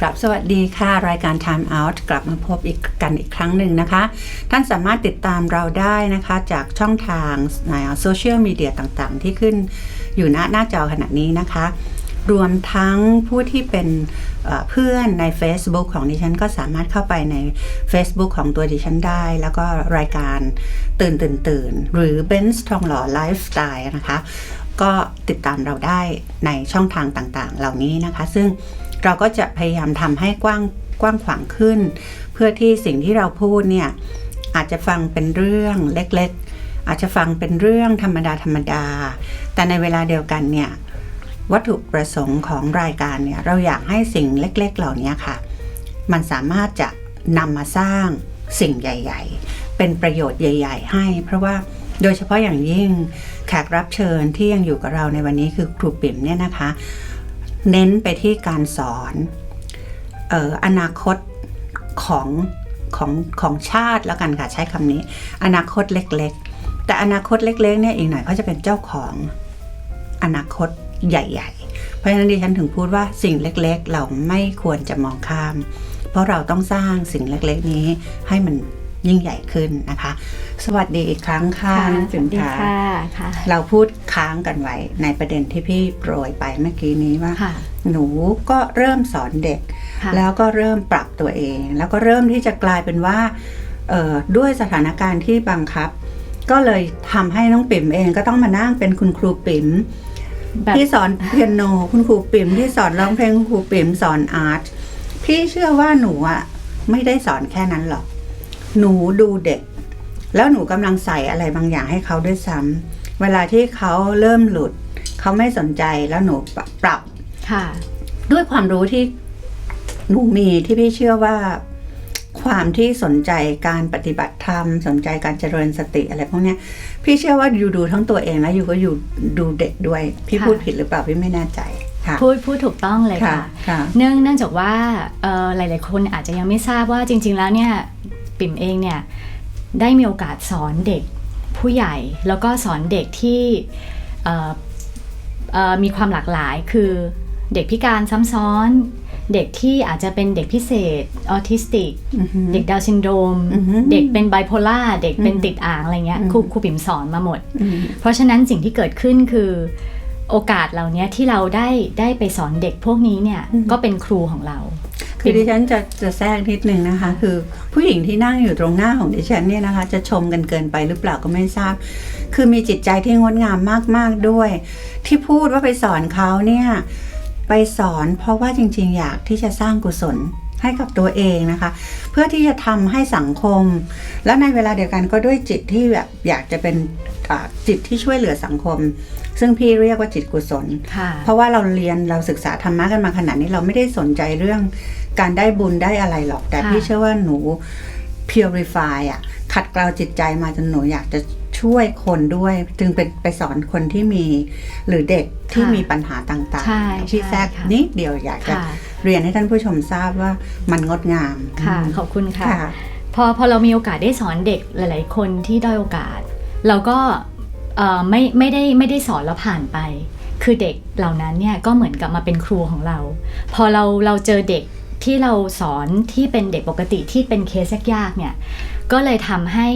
กลับสวัสดีค่ะรายการ Time Out กลับมาพบอีกกันอีกครั้งหนึ่งนะคะ ท่านสามารถติดตามเราได้นะคะ จากช่องทางในโซเชียลมีเดียต่างๆ ที่ขึ้นอยู่หน้าหน้าจอขณะนี้นะคะ รวมทั้งผู้ที่เป็นเพื่อนใน Facebook ของดิฉันก็สามารถเข้าไปใน Facebook ของตัวดิฉันได้ แล้วก็รายการตื่นตื่นตื่นหรือ b e n z ทองหล่อไลฟ์สไตล์นะคะ ก็ติดตามเราได้ในช่องทางต่างๆ เหล่านี้นะคะ ซึ่ง เราก็จะพยายามทำให้กว้างกว้างขวางขึ้น เพื่อที่สิ่งที่เราพูดเนี่ยอาจจะฟังเป็นเรื่องเล็กๆ อาจจะฟังเป็นเรื่องธรรมดาธรรมดา แต่ในเวลาเดียวกันเนี่ยวัตถุประสงค์ของรายการเนี่ยเราอยากให้สิ่งเล็ก ๆ เหล่านี้ค่ะ มันสามารถจะนำมาสร้างสิ่งใหญ่ ๆ เป็นประโยชน์ใหญ่ ๆ ให้ เพราะว่าโดยเฉพาะอย่างยิ่งแขกรับเชิญที่ยังอยู่กับเราในวันนี้คือครูปิ่มเนี่ยนะคะ เน้นไปที่การสอนอออนาคตของของของชาติแล้วกันค่ะใช้คำนี้ อนาคตเล็ก ๆ แต่อนาคตเล็ก ๆ เนี่ยอีกหน่อยเขาจะเป็นเจ้าของอนาคตใหญ่ ๆ เพราะฉะนั้นดิฉันถึงพูดว่าสิ่งเล็ก ๆ เราไม่ควรจะมองข้าม เพราะเราต้องสร้างสิ่งเล็ก ๆ นี้ให้มัน ยิ่งใหญ่ขึ้นนะคะ สวัสดีอีกครั้งค่ะน้องสจุ๋วัมสดีค่ะค่ะค่ะ เราพูดค้างกันไว้ในประเด็นที่พี่โปรยไปเมื่อกี้นี้ว่าค่ะหนูก็เริ่มสอนเด็กค่ะแล้วก็เริ่มปรับตัวเอง แล้วก็เริ่มที่จะกลายเป็นว่าเอ่อด้วยสถานการณ์ที่บังคับ ก็เลยทำให้น้องปิ่มเองก็ต้องมานั่งเป็นคุณครูปิ่มแบบที่สอนเปียโนคุณครูปิ่มที่สอนร้องเพลงคุณครูปิ่มสอนอาร์ตพี่เชื่อว่าหนูอะไม่ได้สอนแค่นั้นหรอก หนูดูเด็ก แล้วหนูกำลังใส่อะไรบางอย่างให้เขาด้วยซ้ำเวลาที่เขาเริ่มหลุด เขาไม่สนใจแล้วหนูปรับค่ะ ด้วยความรู้ที่หนูมีที่พี่เชื่อว่าความที่สนใจการปฏิบัติธรรม สนใจการเจริญสติอะไรพวกเนี้ยพี่เชื่อว่าอยู่ดูทั้งตัวเองแล้วอยู่ก็อยู่ดูเด็กด้วย พี่ค่ะพูดผิดหรือเปล่าพี่ไม่แน่ใจค่ะพูดพูดถูกต้องเลยค่ะค่ะค่ะ เนื่องเนื่องจากว่าเอ่อหลาย ๆ คนอาจจะยังไม่ทราบว่าจริง ๆ แล้วเนี่ย ปิ่มเองเนี่ยได้มีโอกาสสอนเด็กผู้ใหญ่ แล้วก็สอนเด็กที่เอ่อเอ่อมีความหลากหลายคือเด็กพิการซ้ำซ้อนเด็กที่อาจจะเป็นเด็กพิเศษออทิสติกอือฮึเด็กดาวน์ซินโดรมอือฮึเด็กเป็นไบโพล่าเด็กเป็นอืมติดอ่างอะไรเงี้ยอืมครูครูปิ่มสอนมาหมดอืมเพราะฉะนั้นสิ่งที่เกิดขึ้นคือโอกาสเหล่านี้ที่เราได้ได้ไปสอนเด็กพวกนี้เนี่ยอืมก็เป็นครูของเรา คือดิฉันจะจะแทรกนิดนึงนะคะ คือผู้หญิงที่นั่งอยู่ตรงหน้าของดิฉันเนี่ยนะคะ จะชมกันเกินไปหรือเปล่าก็ไม่ทราบ คือมีจิตใจที่งดงามมากๆด้วย ที่พูดว่าไปสอนเขาเนี่ยไปสอนเพราะว่าจริง ๆ อยากที่จะสร้างกุศลให้กับตัวเองนะคะ เพื่อที่จะทำให้สังคม และในเวลาเดียวกันก็ด้วยจิตที่แบบอยากจะเป็น จิตที่ช่วยเหลือสังคม ซึ่งพี่เรียกว่าจิตกุศลค่ะเพราะว่าเราเรียนเราศึกษาธรรมะกันมาขนาดนี้เราไม่ได้สนใจเรื่องการได้บุญได้อะไรหรอก แต่ค่ะพี่เชื่อว่าหนู purify อะขัดเกลาจิตใจมาจนหนูอยากจะช่วยคนด้วย จึงเป็นไปสอนคนที่มีหรือเด็กที่มีปัญหาต่างใช่ๆที่ใช่แทรกค่ะนิดเดียวอยากจะค่ะเรียนให้ท่านผู้ชมทราบว่ามันงดงามค่ะอืมขอบคุณค่ะค่ะพอพอเรามีโอกาสได้สอนเด็กหลาย ๆ คนที่ด้อยโอกาส เราก็เอ่อไม่ไม่ได้ไม่ได้สอนแล้วผ่านไป คือเด็กเหล่านั้นเนี่ยก็เหมือนกับมาเป็นครูของเรา พอเราเราเจอเด็กที่เราสอนที่เป็นเด็กปกติที่เป็นเคสยากๆเนี่ยก็เลยทำให้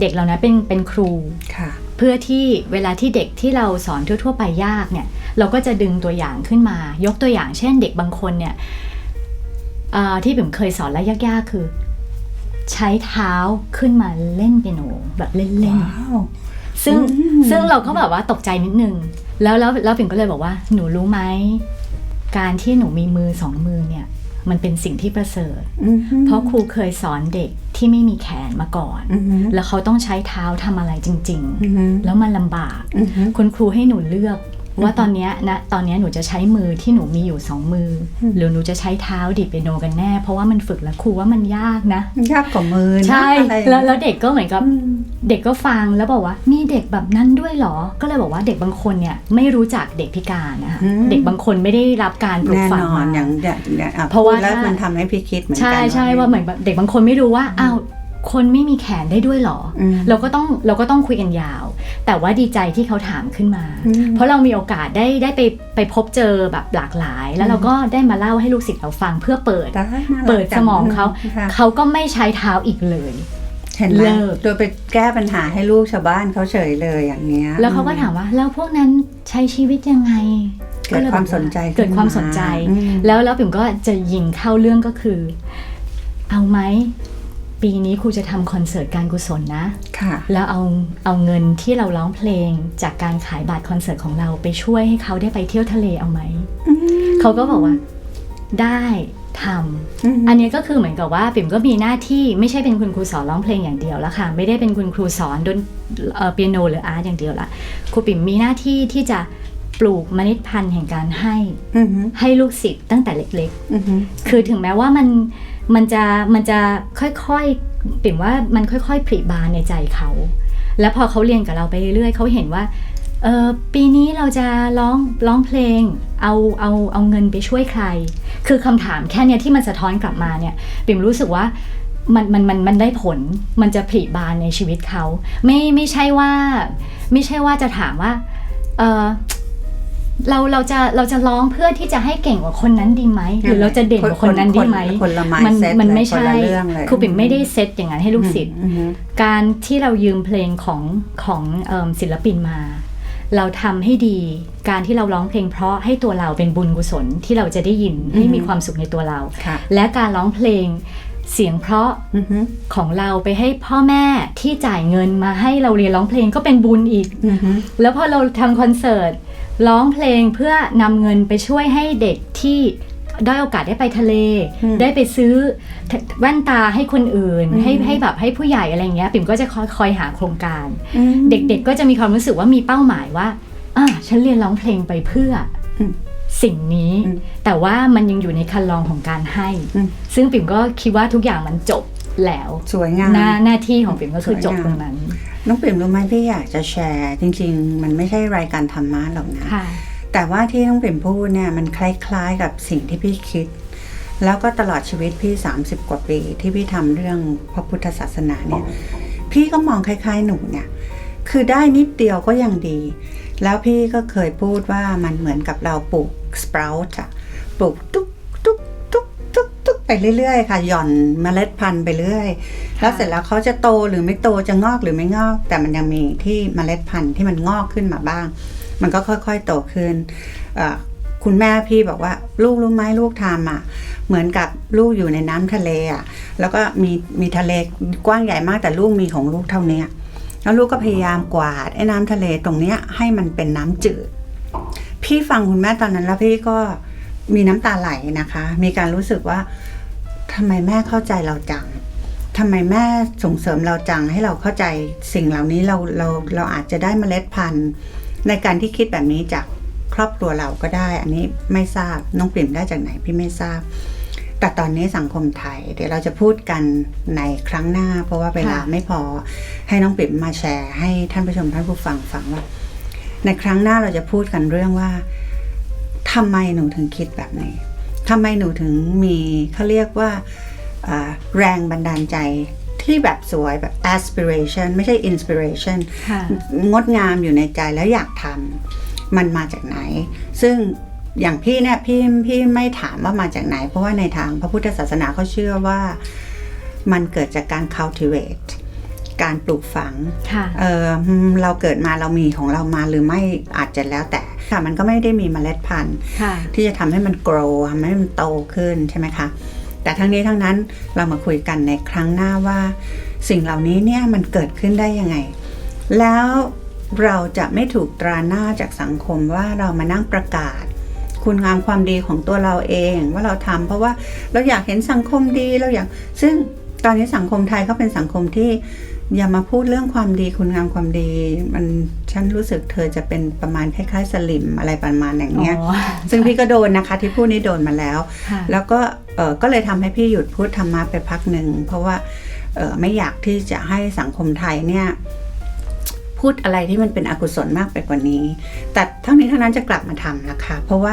เด็กเหล่านั้นเป็นเป็นครูค่ะเพื่อที่เวลาที่เด็กที่เราสอนทั่ว ๆ ไปยากเนี่ย เราก็จะดึงตัวอย่างขึ้นมา ยกตัวอย่างเช่น เด็กบางคนเนี่ยเอ่อที่ผมเคยสอนแล้วยากๆ คือ ใช้เท้าขึ้นมาเล่นเปียโนแบบเล่นว้าวๆซึ่งอืมซึ่งเราก็แบบว่าตกใจนิดนึง แล้วแล้วแล้วปิ่มก็เลยบอกว่าหนูรู้ไหมการที่หนูมีมือสองมือเนี่ยมันเป็นสิ่งที่ประเสริฐอือฮึเพราะครูเคยสอนเด็กที่ไม่มีแขนมาก่อนอือฮึแล้วเขาต้องใช้เท้าทำอะไรจริงๆอือฮึแล้วมันลำบากอือฮึคุณครูให้หนูเลือก ว่าตอนเนี้ยนะตอนเนี้ยหนูจะใช้มือที่หนูมีอยู่สองมืออมหรือหนูจะใช้เท้าดิดเปียโนกันแน่ เพราะว่ามันฝึกแล้วครูว่ามันยากนะยากกว่ามือนะใช่อะไรแล้วแล้วเด็กก็เหมือนกับอืมเด็กก็ฟังแล้วบอกว่ามีเด็กแบบนั้นด้วยเหรอ ก็เลยบอกว่าเด็กบางคนเนี่ยไม่รู้จักเด็กพิการนะคะเด็กบางคนไม่ได้รับการปลูกแน่ฝันงอนมาอย่างอย่างอย่างอ่เพราะว่าพูดแล้วถ้ามัมันทำให้พี่คิดเหมือนกันใช่ใช่ว่าเหมือนแบบเด็กบางคนไม่รู้ว่าอ้าว คนไม่มีแขนได้ด้วยเหรออมเราก็ต้องเราก็ต้องคุยกันยาว แต่ว่าดีใจที่เขาถามขึ้นมาอืมเพราะเรามีโอกาสได้ได้ไปไปพบเจอแบบหลากหลาย แล้วเราก็ได้มาเล่าให้ลูกศิษย์เราฟังเพื่อเปิดตายน่ารักเปิดสมองเขาค่ะเขาก็ไม่ใช้เท้าอีกเลยเห็นไหมเลิกโดยไปแก้ปัญหาให้ลูกชาวบ้านเขาเฉยเลยอย่างเงี้ย แล้วเขาก็ถามว่าแล้วพวกนั้นใช้ชีวิตยังไงเกิดความสนใจเกิดความสนใจอืมแล้วแล้วปิ่มก็จะยิงเข้าเรื่องก็คือ เอาไหม ปีนี้ครูจะทำคอนเสิร์ตการกุศลนะ ค่ะ แล้วเอาเอาเงินที่เราร้องเพลงจากการขายบัตรคอนเสิร์ตของเราไปช่วยให้เขาได้ไปเที่ยวทะเลเอาไหม เขาก็บอกว่าได้ทำอันนี้ก็คือเหมือนกับว่าปิ่มก็มีหน้าที่ไม่ใช่เป็นคุณครูสอนร้องเพลงอย่างเดียวแล้วค่ะ ไม่ได้เป็นคุณครูสอนดนเอ่อเปียโนหรืออาร์ตอย่างเดียวละครูปิ่มมีหน้าที่ที่จะปลูกเมล็ดพันธุ์แห่งการให้อือหือให้ลูกศิษย์ตั้งแต่เล็กๆอือหือคือถึงแม้ว่ามัน มันจะมันจะค่อยๆเปิ่มว่ามันค่อยๆผลิบานในใจเขา แล้วพอเขาเรียนกับเราไปเรื่อยๆเขาเห็นว่าเออปีนี้เราจะร้องร้องเพลง เอาเอาเอาเงินไปช่วยใคร คือคำถามแค่เนี้ยที่มันสะท้อนกลับมาเนี่ยปิ่มรู้สึกว่ามันมันมันมันได้ผลมันจะผลิบานในชีวิตเขา ไม่ไม่ใช่ว่า ไม่ใช่ว่าจะถามว่าเออ เราเราจะเราจะร้องเพื่อที่จะให้เก่งกว่าคนนั้นดีไหมหรือเราจะเด่นกว่าคนนั้นดีไหมคนละมัน mindset มันเลยไม่คนใช่ละเรื่องเลยครูปิ่มไม่ได้เซตอย่างนั้นให้ลูกศิษย์อือหือการที่เรายืมเพลงของของเอิ่มศิลปินมา เราทำให้ดีการที่เราร้องเพลงเพราะให้ตัวเราเป็นบุญกุศลที่เราจะได้ยินให้มีความสุขในตัวเราค่ะและการร้องเพลงเสียงเพราะอือหือของเราไปให้พ่อแม่ที่จ่ายเงินมาให้เราเรียนร้องเพลงก็เป็นบุญอีกอือหือแล้วพอเราทำคอนเสิร์ต ร้องเพลงเพื่อนำเงินไปช่วยให้เด็กที่ด้อยโอกาสได้ไปทะเลอืมได้ไปซื้อแว่นตาให้คนอื่นอืมให้ให้แบบให้ผู้ใหญ่อะไรเงี้ยปิ่มก็จะคอยคอยหาโครงการอืมเด็กๆก็จะมีความรู้สึกว่ามีเป้าหมายว่าอะฉันเรียนร้องเพลงไปเพื่ออมสิ่งนี้อืมแต่ว่ามันยังอยู่ในคันลองของการให้อืมซึ่งปิ่มก็คิดว่าทุกอย่างมันจบแล้วสวยงามหน้าหน้าที่ของปิ่มก็คือสวยงามจบตรงนั้น น้องปิ่มรู้ไหมพี่อยากจะแชร์ จริง ๆ มันไม่ใช่รายการธรรมะหรอกนะค่ะแต่ว่าที่น้องปิ่มพูดเนี่ยมันคล้ายๆกับสิ่งที่พี่คิด แล้วก็ตลอดชีวิตพี่ 30 กว่าปีที่พี่ทำเรื่องพระพุทธศาสนาเนี่ยพี่ก็มองคล้าย ๆ หนูเนี่ยคือได้นิดเดียวก็ยังดี แล้วพี่ก็เคยพูดว่ามันเหมือนกับเราปลูกสปร u ตอะปลูกตุ๊กตุ๊กตุ๊กตุ๊กตุ๊ก ไปเรื่อยๆ ค่ะ หย่อนเมล็ดพันธุ์ไปเรื่อย แล้วเสร็จแล้วเขาจะโตหรือไม่โตจะงอกหรือไม่งอก แต่มันยังมีที่เมล็ดพันธุ์ที่มันงอกขึ้นมาบ้าง มันก็ค่อยๆโตขึ้นเอ่อคุณแม่พี่บอกว่าลูกรู้ไหมลูกทำอะ เหมือนกับลูกอยู่ในน้ำทะเลอะ แล้วก็มีมีทะเลกว้างใหญ่มากแต่ลูกมีของลูกเท่าเนี้ยแล้วลูกก็พยายามกวาดไอ้น้ำทะเลตรงเนี้ยให้มันเป็นน้ำจืด พี่ฟังคุณแม่ตอนนั้นแล้วพี่ก็มีน้ำตาไหลนะคะ มีการรู้สึกว่า ทำไมแม่เข้าใจเราจังทำไมแม่ส่งเสริมเราจังให้เราเข้าใจสิ่งเหล่านี้เราเราเราอาจจะได้เมล็ดพันธุ์ ในการที่คิดแบบนี้จากครอบครัวเราก็ได้ อันนี้ไม่ทราบน้องปิ่มได้จากไหนพี่ไม่ทราบ แต่ตอนนี้สังคมไทย เดี๋ยวเราจะพูดกันในครั้งหน้า เพราะว่าเวลาไม่พอให้น้องปิ่มมาแชร์ ให้ท่านผู้ชมท่านผู้ฟังฟังว่า ในครั้งหน้าเราจะพูดกันเรื่องว่าทำไมหนูถึงคิดแบบนี้ ทำไมหนูถึงมีเขาเรียกว่าอ่าแรงบันดาลใจที่แบบสวยแบบ aspiration ไม่ใช่ inspiration ค่ะงดงามอยู่ในใจแล้วอยากทำมันมาจากไหน ซึ่งอย่างพี่เนี่ยพี่พี่ไม่ถามว่ามาจากไหน เพราะว่าในทางพระพุทธศาสนาเขาเชื่อว่ามันเกิดจากการ cultivate การปลูกฝังค่ะเอออืมเราเกิดมาเรามีของเรามาหรือไม่อาจจะแล้วแต่ค่ะมันก็ไม่ได้มีเมล็ดพันธุ์ค่ะที่จะทำให้มัน grow ทำให้มันโตขึ้นใช่ไหมคะแต่ทั้งนี้ทั้งนั้นเรามาคุยกันในครั้งหน้าว่า สิ่งเหล่านี้เนี่ยมันเกิดขึ้นได้ยังไง แล้วเราจะไม่ถูกตราหน้าจากสังคมว่าเรามานั่งประกาศ คุณงามความดีของตัวเราเองว่าเราทำเพราะว่าเราอยากเห็นสังคมดีเราอยากซึ่งตอนนี้สังคมไทยก็เป็นสังคมที่ อย่ามาพูดเรื่องความดีคุณงามความดี มันฉันรู้สึกเธอจะเป็นประมาณคล้ายๆสลิมอะไรประมาณอย่างเงี้ยอ๋อซึ่งพี่ก็โดนนะคะที่พูดนี้โดนมาแล้วค่ะแล้วก็เออก็เลยทำให้พี่หยุดพูดธรรมะไปพักหนึ่ง เพราะว่าเออไม่อยากที่จะให้สังคมไทยเนี่ยพูดอะไรที่มันเป็นอกุศลมากไปกว่านี้ แต่ทั้งนี้ทั้งนั้นจะกลับมาทำนะคะ เพราะว่า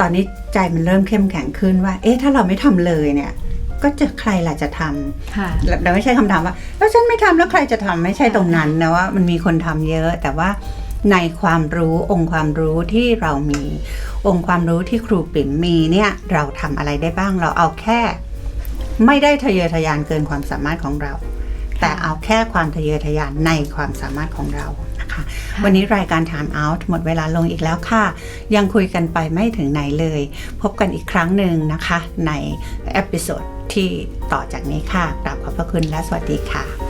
ตอนนี้ใจมันเริ่มเข้มแข็งขึ้นว่า เอ๊ะถ้าเราไม่ทำเลยเนี่ย ก็จะใครล่ะจะทำค่ะเราไม่ใช่คำถามว่า แล้วฉันไม่ทำแล้วใครจะทำไม่ใช่ตรงนั้นนะว่ามันมีคนทำเยอะ แต่ว่าในความรู้องค์ความรู้ที่เรามี องค์ความรู้ที่ครูปิ่มมีเนี่ยเราทำอะไรได้บ้างเราเอาแค่ ไม่ได้ทะเยอทะยานเกินความสามารถของเรา แต่เอาแค่ความทะเยอทะยานในความสามารถของเรานะคะ วันนี้รายการ Time Out หมดเวลาลงอีกแล้วค่ะ ยังคุยกันไปไม่ถึงไหนเลย พบกันอีกครั้งหนึ่งนะคะ ในเอพิโซดที่ต่อจากนี้ค่ะกราบขอบพระคุณและสวัสดีค่ะ